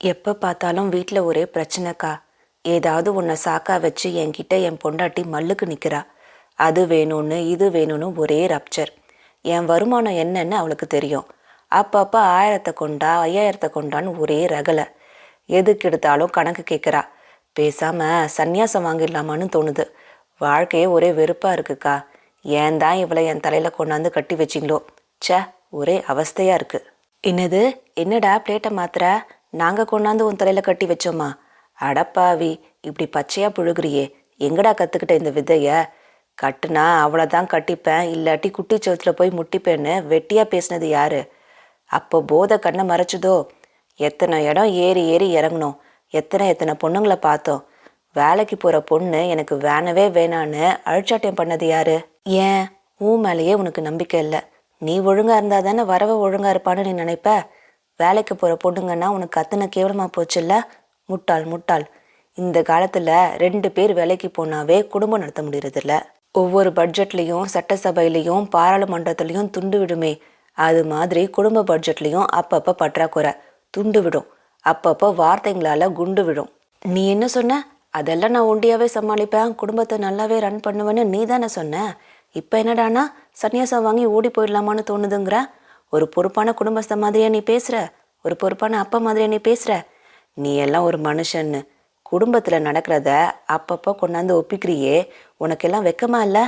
எப்போ பார்த்தாலும் வீட்டில் ஒரே பிரச்சனைக்கா? ஏதாவது உன்னை சாக்கா வச்சு என்கிட்ட என் பொண்டாட்டி மல்லுக்கு நிற்கிறா அது வேணும்னு இது வேணும்னு ஒரே ரப்சர் என் வருமானம் என்னன்னு அவளுக்கு தெரியும். அப்பப்போ ஆயிரத்தை கொண்டா ஐயாயிரத்தை கொண்டான்னு ஒரே ரகலை. எதுக்கு எடுத்தாலும் கணக்கு கேட்குறா பேசாம சந்நியாசம் வாங்கிடலாமான்னு தோணுது. வாழ்க்கையே ஒரே வெறுப்பா இருக்குக்கா. ஏன் தான் இவளை என் தலையில கொண்டாந்து கட்டி வச்சிங்களோ? ச்சே ஒரே அவஸ்தையா இருக்கு. என்னது? என்னடா பிளேட்டை மாத்திர நாங்கள் கொண்டாந்து உன் தலையில் கட்டி வச்சோமா? அடப்பாவி இப்படி பச்சையாக புழுகுறியே. எங்கடா கற்றுக்கிட்ட இந்த விதையை? கட்டுனா அவ்வளோதான் கட்டிப்பேன் இல்லாட்டி குட்டி சவுத்துல போய் முட்டிப்பேன்னு வெட்டியாக பேசினது யாரு? அப்போ போதை கண்ணை மறைச்சதோ? எத்தனை இடம் ஏறி ஏறி இறங்கணும் எத்தனை எத்தனை பொண்ணுங்களை பார்த்தோம். வேலைக்கு போகிற பொண்ணு எனக்கு வேணவே வேணான்னு அழிச்சாட்டியம் பண்ணது யாரு? ஏன்? உன் மேலேயே உனக்கு நம்பிக்கை இல்லை. நீ ஒழுங்காக இருந்தால் தானே வரவ ஒழுங்காக இருப்பான்னு நீ நினைப்ப? வேலைக்கு போகிற பொண்ணுங்கன்னா உனக்கு அத்தனை கேவலமாக போச்சுல்ல? முட்டாள் முட்டாள். இந்த காலத்தில் ரெண்டு பேர் வேலைக்கு போனாவே குடும்பம் நடத்த முடியறதில்ல. ஒவ்வொரு பட்ஜெட்லேயும் சட்டசபையிலையும் பாராளுமன்றத்துலேயும் துண்டு விடுமே. அது மாதிரி குடும்ப பட்ஜெட்லேயும் அப்பப்போ பற்றாக்குறை. துண்டு விடும். அப்பப்போ வார்த்தைங்களால் குண்டு விடும். நீ என்ன சொன்ன? அதெல்லாம் நான் ஒண்டியாவே சமாளிப்பேன். குடும்பத்தை நல்லாவே ரன் பண்ணுவேன்னு நீ தானே சொன்ன. இப்போ என்னடானா? சன்னியாசம் வாங்கி ஓடி போயிடலாமான்னு தோணுதுங்கிற? ஒரு பொறுப்பான குடும்பஸ்த மாதிரியா நீ பேசுகிற ஒரு பொறுப்பான அப்பா மாதிரியா நீ பேசுகிற நீ எல்லாம் ஒரு மனுஷன்னு. குடும்பத்தில் நடக்கிறத அப்பப்போ கொண்டாந்து ஒப்பிக்கிறியே. உனக்கெல்லாம் வெக்கமா இல்லை?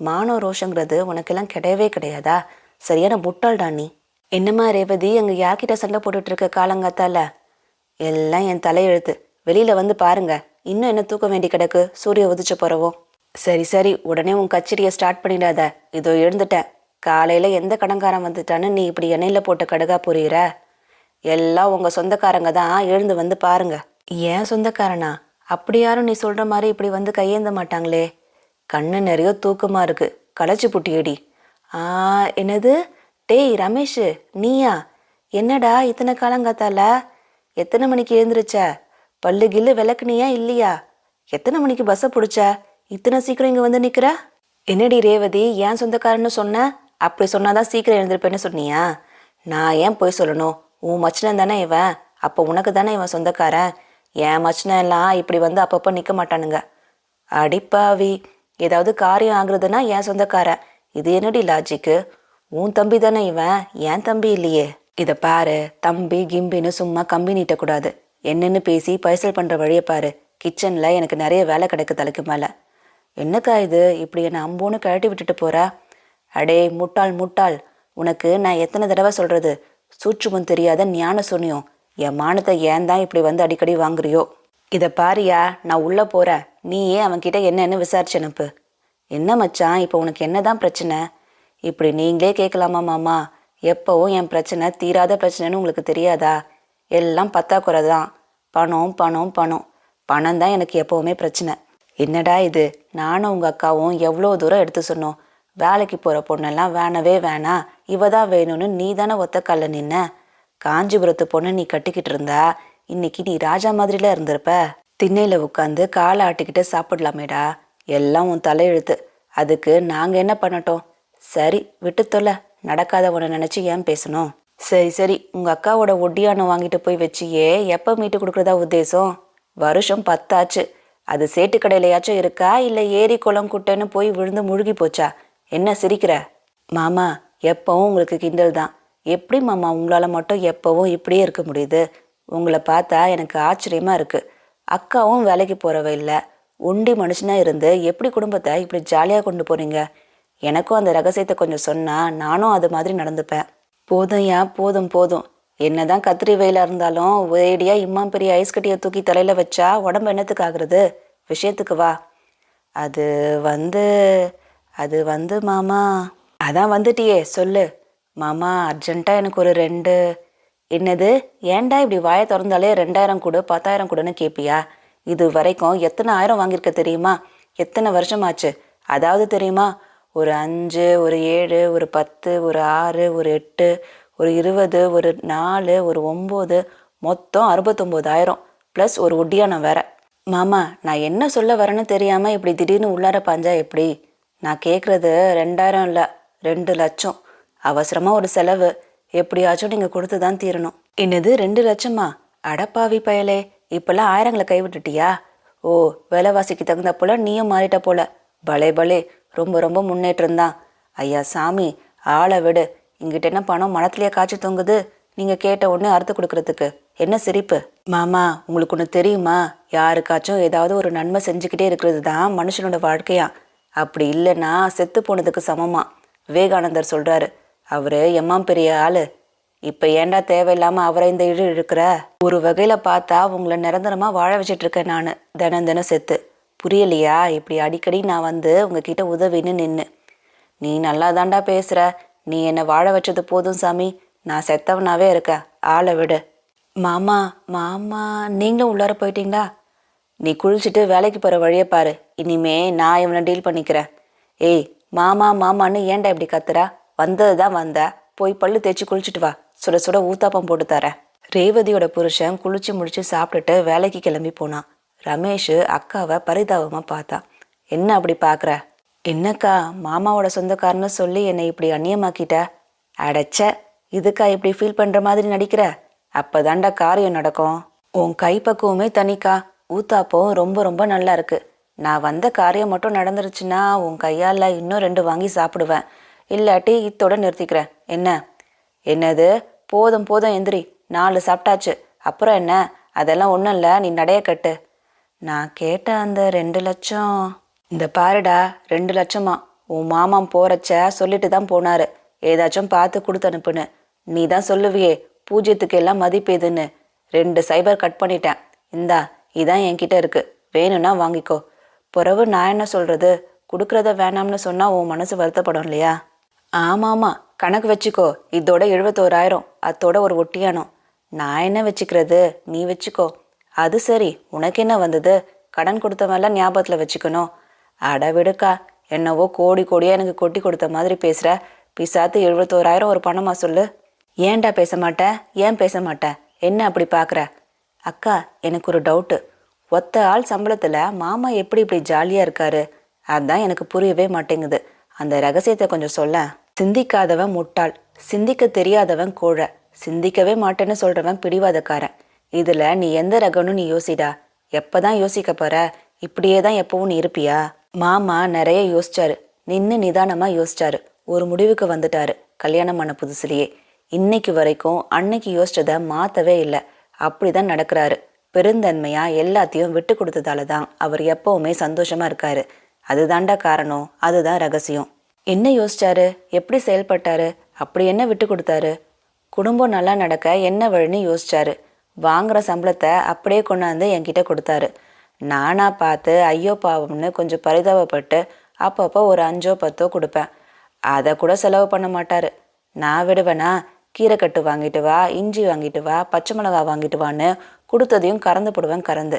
மானோ ரோஷங்கிறது உனக்கெல்லாம் கிடையவே கிடையாதா? சரியான முட்டாள்டா நீ. என்னம்மா ரேவதி அங்கே யார்கிட்ட சண்டை போட்டுட்டு இருக்க காலங்காத்தால? எல்லாம் என் தலையெழுத்து. வெளியில் வந்து பாருங்க. இன்னும் என்ன தூக்க வேண்டி கிடக்கு? சூரிய உதிச்ச போகிறவோ சரி சரி. உடனே உன் கச்சேரியை ஸ்டார்ட் பண்ணிடாத. இதோ எழுந்துட்டேன். காலையில் எந்த கடன்காரன் வந்துட்டான்னு நீ இப்படி எண்ணெயில் போட்டு கடுகா புரியுற? எல்லாம் உங்கள் சொந்தக்காரங்க தான் எழுந்து வந்து பாருங்க. ஏன் சொந்தக்காரனா? அப்படி யாரும் நீ சொல்கிற மாதிரி இப்படி வந்து கையேந்த மாட்டாங்களே. கண்ணு நிறைய தூக்கமாக இருக்குது களைச்சி புட்டியடி. ஆ என்னது? டேய் ரமேஷ் நீயா? என்னடா இத்தனை காலங்காத்தால? எத்தனை மணிக்கு எழுந்திருச்ச? பல்லு கில்லு விளக்குனியா இல்லையா? எத்தனை மணிக்கு பஸ்ஸை பிடிச்ச? இத்தனை சீக்கிரம் இங்கே வந்து நிற்கிற என்னடி ரேவதி ஏன் சொந்தக்காரன்னு சொன்ன? அப்படி சொன்னாதான் சீக்கிரம் எழுந்திருப்பேன்னு சொன்னியா? நான் ஏன் போய் சொல்லணும்? உன் மச்சினன் தானே இவன். அப்போ உனக்கு தானே இவன் சொந்தக்காரன்? என் மச்சினன் எல்லாம் இப்படி வந்து அப்பப்போ நிற்க மாட்டானுங்க. அடிப்பாவி ஏதாவது காரியம் ஆகுறதுன்னா என் சொந்தக்காரன். இது என்னடி லாஜிக்கு உன் தம்பி தானே இவன். என் தம்பி இல்லையே. இதை பாரு. தம்பி கிம்பின்னு சும்மா கம்பி நீட்டக்கூடாது. என்னன்னு பேசி பைசல் பண்ற வழியை பாரு. கிச்சன்ல எனக்கு நிறைய வேலை கிடக்கு தலைக்கு மேல. என்னக்கா இது? இப்படி என்னை அம்போன்னு கழட்டி விட்டுட்டு போகிறா அடே முட்டாள் முட்டாள். உனக்கு நான் எத்தனை தடவை சொல்றது? சூட்சுமம் தெரியாத ஞான சொன்னியும் என் மானத்தை ஏன் தான் இப்படி வந்து அடிக்கடி வாங்குறியோ? இதை பாரியா நான் உள்ள போறேன். நீ ஏன் அவன்கிட்ட என்னன்னு விசாரிச்சு அனுப்பு. என்ன மச்சான் இப்போ உனக்கு என்னதான் பிரச்சனை? இப்படி நீங்களே கேட்கலாமா மாமா? எப்பவும் என் பிரச்சனை தீராத பிரச்சனைன்னு உங்களுக்கு தெரியாதா? எல்லாம் பத்தாக்குறை தான். பணம் பணம் பணம். பணம் தான் எனக்கு எப்பவுமே பிரச்சனை. என்னடா இது? நானும் உங்கள் அக்காவும் எவ்வளோ தூரம் எடுத்து சொன்னோம்? வேலைக்கு போகிற பொண்ணெல்லாம் வேணவே வேணாம் இவ தான் வேணும்னு நீ தானே ஒத்த கல்ல நின்ன. காஞ்சிபுரத்து பொண்ணை நீ கட்டிக்கிட்டு இருந்தா. இன்னைக்கு நீ ராஜா மாதிரில இருந்திருப்ப. திண்ணையில் உட்காந்து காலை ஆட்டிக்கிட்டு சாப்பிடலாமேடா. எல்லாம் உன் தலையெழுத்து. அதுக்கு நாங்கள் என்ன பண்ணட்டும்? சரி விட்டு நடக்காத உன்னை நினச்சி ஏன் பேசணும்? சரி சரி. உங்கள் அக்காவோட ஒட்டியானம் வாங்கிட்டு போய் வச்சியே. எப்போ மீட்டு கொடுக்குறதா உத்தேசம்? வருஷம் பத்தாச்சு. அது சேட்டு கடையிலையாச்சும் இருக்கா? இல்லை ஏரி குளம் குட்டைன்னு போய் விழுந்து முழுகி போச்சா? என்ன சிரிக்கிற? மாமா எப்பவும் உங்களுக்கு கிண்டல் தான். எப்படி மாமா உங்களால் மட்டும் எப்பவும் இப்படியே இருக்க முடியுது? உங்களை பார்த்தா எனக்கு ஆச்சரியமாக இருக்குது அக்காவும் வேலைக்கு போகிறவ இல்லை. ஒண்டி மனுஷனாக இருந்து எப்படி குடும்பத்தை இப்படி ஜாலியாக கொண்டு போகிறீங்க எனக்கும் அந்த ரகசியத்தை கொஞ்சம் சொன்னால் நானும் அது மாதிரி நடந்துப்பேன். போதும் ஏன் போதும் போதும். என்னதான் கத்திரி வெயிலாக இருந்தாலும் ஒரேடியாக இம்மாம் பெரிய ஐஸ் கட்டியை தூக்கி தலையில் வச்சா உடம்பு என்னத்துக்கு ஆகுறது? விஷயத்துக்கு வா. அது வந்து அது வந்து மாமா அதான் வந்துட்டியே சொல்லு. மாமா அர்ஜெண்ட்டாக எனக்கு ஒரு ரெண்டு. என்னது? ஏன்டா இப்படி வாயை திறந்தாலே ரெண்டாயிரம் கொடு பத்தாயிரம் கொடுன்னு கேட்பியா இது வரைக்கும் எத்தனை ஆயிரம் வாங்கியிருக்க தெரியுமா? எத்தனை வருஷமாச்சு? அதாவது தெரியுமா? ஒரு அஞ்சு ஒரு ஏழு ஒரு பத்து ஒரு ஆறு ஒரு எட்டு ஒரு இருபது ஒரு நாலு ஒரு ஒம்பது மொத்தம் அறுபத்தொம்போதாயிரம். ப்ளஸ் ஒரு ஒட்டியானம் வேற. மாமா நான் என்ன சொல்ல வரேன்னு தெரியாமல் இப்படி திடீர்னு உள்ளார பாஞ்சா எப்படி? நான் கேட்குறது ரெண்டாயிரம் இல்லை ரெண்டு லட்சம். அவசரமாக ஒரு செலவு. எப்படியாச்சும் நீங்கள் கொடுத்து தான் தீரணும். என்னது ரெண்டு லட்சமா? அடப்பாவி பயலே இப்பெல்லாம் ஆயிரங்களை கைவிட்டுட்டியா ஓ விலைவாசிக்கு தகுந்த போல நீயும் மாறிட்ட போல. பலே பலே ரொம்ப ரொம்ப முன்னேற்றம் தான் ஐயா சாமி ஆளை விடு. இங்கிட்ட என்ன பணம் மனத்திலேயே காய்ச்சி தொங்குது? நீங்கள் கேட்ட உடனே அறுத்து கொடுக்கறதுக்கு. என்ன சிரிப்பு? மாமா உங்களுக்கு ஒன்று தெரியுமா? யாருக்காச்சும் ஏதாவது ஒரு நன்மை செஞ்சுக்கிட்டே இருக்கிறது தான் மனுஷனோட வாழ்க்கையா? அப்படி இல்லைன்னா செத்து போனதுக்கு சமமா? விவேகானந்தர் சொல்றாரு. அவரு எம்மாம் பெரிய ஆளு. இப்ப ஏன்டா தேவையில்லாம அவரை இந்த இழு இழுக்கிற? ஒரு வகையில பார்த்தா உங்களை நிரந்தரமா வாழ வச்சிட்டு இருக்கேன் நான். தினம் தினம் செத்து. புரியலையா? இப்படி அடிக்கடி நான் வந்து உங்ககிட்ட உதவின்னு நின்னு. நீ நல்லா தாண்டா பேசுற. நீ என்னை வாழ வச்சது போதும் சாமி. நான் செத்தவனாவே இருக்கேன். ஆளை விடு. மாமா மாமா நீங்களும் உள்ளார போயிட்டீங்களா? நீ குளிச்சுட்டு வேலைக்கு போகிற வழியை பாரு. இனிமே நான் இவனை டீல் பண்ணிக்கிறேன். ஏய் மாமா மாமான்னு ஏன்டா இப்படி கத்துறா? வந்தது தான் வந்த. போய் பல்லு தேய்ச்சி குளிச்சுட்டு வா. சுட சுட ஊத்தாப்பம் போட்டு தரேன். ரேவதியோட புருஷன் குளிச்சு முடிச்சு சாப்பிட்டுட்டு வேலைக்கு கிளம்பி போனான். ரமேஷ் அக்காவை பரிதாபமாக பார்த்தான். என்ன அப்படி பார்க்குற? என்னக்கா மாமாவோட சொந்தக்காரன்னு சொல்லி என்னை இப்படி அந்நியமாக்கிட்ட? அடைச்ச இதுக்கா இப்படி ஃபீல் பண்ணுற மாதிரி நடிக்கிற? அப்பதான்டா காரியம் நடக்கும். உன் கைப்பக்குவமே தனிக்கா. ஊத்தாப்பம். ரொம்ப ரொம்ப நல்லா இருக்கு நான் வந்த காரியம் மட்டும் நடந்துருச்சுன்னா உன் கையால் இன்னும் ரெண்டு வாங்கி சாப்பிடுவேன். இல்லாட்டி இத்தோட நிறுத்திக்கிறேன். என்ன? என்னது? போதும் போதும் எந்திரி. நாலு சாப்பிட்டாச்சு. அப்புறம் என்ன? அதெல்லாம் ஒன்றும் இல்லை. நீ நடைய கட்டு. நான் கேட்ட அந்த ரெண்டு லட்சம் இந்த பாருடா ரெண்டு லட்சமா. உன் மாமன் போறச்ச சொல்லிட்டு தான் போனாரு. ஏதாச்சும் பார்த்து கொடுத்து அனுப்புன்னு. நீ தான் சொல்லுவியே பூஜ்யத்துக்கு எல்லாம் மதிப்பு எதுன்னு. ரெண்டு சைபர் கட் பண்ணிட்டேன். இந்தா இதான் என்கிட்ட இருக்கு. வேணும்னா வாங்கிக்கோ. பிறவு நான் என்ன சொல்றது? கொடுக்கறத வேணாம்னு சொன்னா உன் மனசு வருத்தப்படும் இல்லையா? ஆமாமா. கணக்கு வச்சுக்கோ. இதோட எழுபத்தோராயிரம். அத்தோட ஒரு ஒட்டியானம் நான் என்ன வச்சுக்கிறது? நீ வச்சுக்கோ. அது சரி. உனக்கு என்ன வந்தது? கடன் கொடுத்தவெல்லாம் ஞாபகத்தில் வச்சுக்கணும். அட விடுக்கா. என்னவோ கோடி கோடியா எனக்கு கொட்டி கொடுத்த மாதிரி பேசுற. பிசாத்து எழுபத்தோராயிரம் ஒரு பணமா சொல்லு. ஏன்டா பேச மாட்டேன் ஏன் பேச மாட்டேன் என்ன அப்படி பார்க்குற அக்கா எனக்கு ஒரு டவுட்டு ஒத்த ஆள் சம்பளத்தில் மாமா எப்படி இப்படி ஜாலியாக இருக்காரு? அதான் எனக்கு புரியவே மாட்டேங்குது. அந்த ரகசியத்தை கொஞ்சம் சொல்ல. சிந்திக்காதவன் முட்டாள். சிந்திக்க தெரியாதவன் கோழை. சிந்திக்கவே மாட்டேன்னு சொல்றவன் பிடிவாதக்காரன். இதுல நீ எந்த ரகம்னு நீ யோசிடா. எப்பதான் யோசிக்க போற? இப்படியே தான் எப்பவும் நீ இருப்பியா? மாமா நிறைய யோசிச்சாரு. நின்னு நிதானமா யோசிச்சாரு. ஒரு முடிவுக்கு வந்துட்டாரு. கல்யாணம் பண்ண புதுசுலயே. இன்னைக்கு வரைக்கும் அன்னைக்கு யோசிச்சதை மாத்தவே இல்லை. அப்படிதான் நடக்கிறாரு. பெருந்தன்மையா எல்லாத்தையும் விட்டு கொடுத்ததால தான் அவர் எப்பவுமே சந்தோஷமா இருக்காரு. அதுதாண்டா காரணம் அதுதான் ரகசியம். என்ன யோசிச்சாரு? எப்படி செயல்பட்டாரு? அப்படி என்ன விட்டு கொடுத்தாரு? குடும்பம் நல்லா நடக்க என்ன வழின்னு யோசிச்சாரு. வாங்குற சம்பளத்தை அப்படியே கொண்டாந்து என்கிட்ட கொடுத்தாரு. நானா பார்த்து ஐயோ பாவம்னு கொஞ்சம் பரிதாபப்பட்டு அப்பப்போ ஒரு அஞ்சோ பத்தோ கொடுப்பேன். அதை கூட செலவு பண்ண மாட்டாரு. நான் விடுவேனா? கீரைக்கட்டு வாங்கிட்டு வா இஞ்சி வாங்கிட்டு வா பச்சை மிளகா வாங்கிட்டு வான்னு கொடுத்ததையும் கறந்து போடுவேன் கறந்து.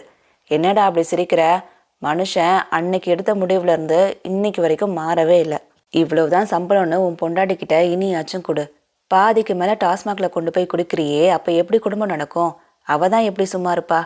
என்னடா அப்படி சிரிக்கிற? மனுஷன் அன்னைக்கு எடுத்த முடிவுல இருந்து இன்னைக்கு வரைக்கும் மாறவே இல்லை. இவ்வளவுதான் சம்பளம்னு உன் பொண்டாட்டிக்கிட்ட இனியாச்சும் கொடு. பாதிக்கு மேல டாஸ்மாக்ல கொண்டு போய் கொடுக்குறியே அப்ப எப்படி குடும்பம் நடக்கும்? அவள் தான் எப்படி சும்மா இருப்பா?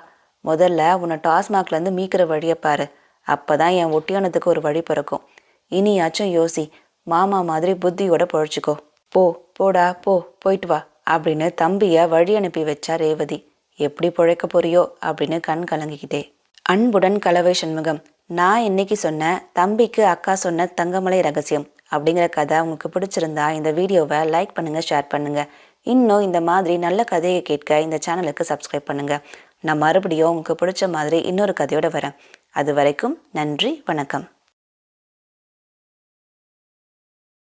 முதல்ல உன்னை டாஸ்மாக்ல இருந்து மீக்கிற வழியை பாரு. அப்பதான் என் ஒட்டியானத்துக்கு ஒரு வழி பிறக்கும். இனியாச்சும் யோசி மாமா மாதிரி புத்தியோட பொழைச்சிக்கோ. போ போடா போ போயிட்டு வா அப்படின்னு தம்பியை வழி அனுப்பி வச்சா ரேவதி. எப்படி பிழைக்க போறியோ? அப்படின்னு கண் கலங்கிக்கிட்டே. அன்புடன் கலவை சண்முகம். நான் இன்னைக்கு சொன்ன? தம்பிக்கு அக்கா சொன்ன தங்கமலை ரகசியம் அப்படிங்கிற கதை உங்களுக்கு பிடிச்சிருந்தா இந்த வீடியோவை லைக் பண்ணுங்க ஷேர் பண்ணுங்க. இன்னும் இந்த மாதிரி நல்ல கதையை கேட்க இந்த சேனலுக்கு சப்ஸ்கிரைப் பண்ணுங்க. நான் மறுபடியும் உங்களுக்கு பிடிச்ச மாதிரி இன்னொரு கதையோட வரேன். அது வரைக்கும் நன்றி வணக்கம்.